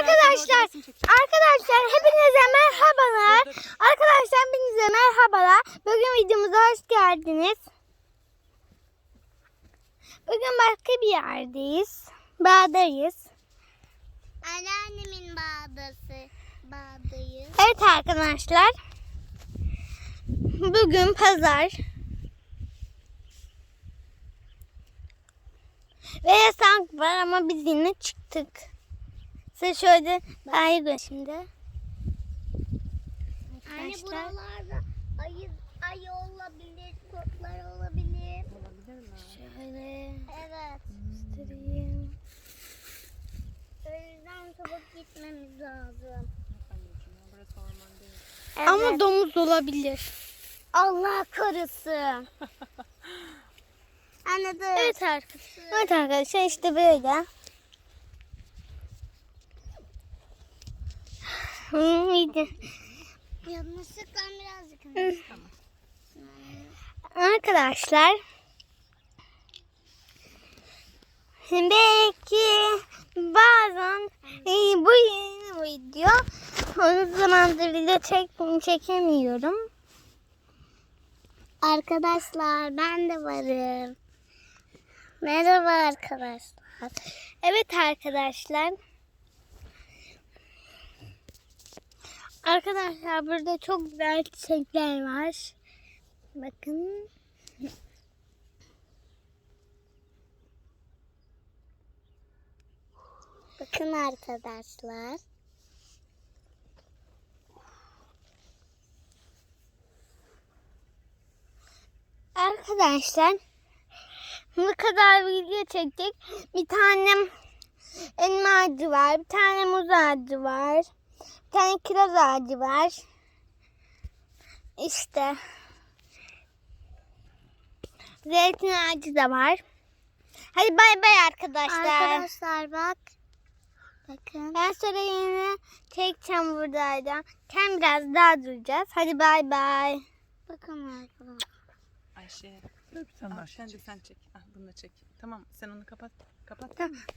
Arkadaşlar, arkadaşlar hepinize merhabalar. Arkadaşlar hepinize merhabalar. Bugün videomuza hoş geldiniz. Bugün başka bir yerdeyiz. Bağdayız. Anneannemin bağdası. Bağdayız. Evet arkadaşlar. Bugün pazar. Ve yasak var ama biz yine çıktık. Size şöyle daha gör şimdi. Anne Arkadaşlar. buralarda ayı, ayı olabilir, kurtlar olabilir. Şöyle Evet. göstereyim. O yüzden çabuk gitmemiz lazım. Burası orman değil. Ama domuz olabilir. Allah korusun. Anne dur. Evet arkadaşlar. Evet arkadaşlar işte böyle. İyiydi. Yanlışlıkla birazcık. Arkadaşlar. Belki bazen e, bu yeni video o zamandır video çek, çekemiyorum. Arkadaşlar ben de varım. Merhaba arkadaşlar. Evet arkadaşlar. Arkadaşlar burada çok güzel çiçekler var. Bakın. Bakın arkadaşlar. Arkadaşlar bu kadar video çektik. Bir tane elma ağacı var. Bir tane muz ağacı var. Bir tane kiraz ağacı var. İşte. Zeytin ağacı da var. Hadi bay bay arkadaşlar. Arkadaşlar bak. Bakın. Ben sonra yine çekeceğim buradaydı. Ken biraz daha duracağız. Hadi bay bay. Bakın arkadaşlar. Ayşe. Sen Al, sen de sen çek. Ah, bunu da çek. Tamam sen onu kapat. Kapat.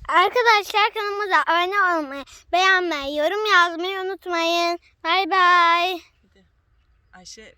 Arkadaşlar kanalımıza abone olmayı, beğenmeyi, yorum yazmayı unutmayın. Bay bay. Ayşe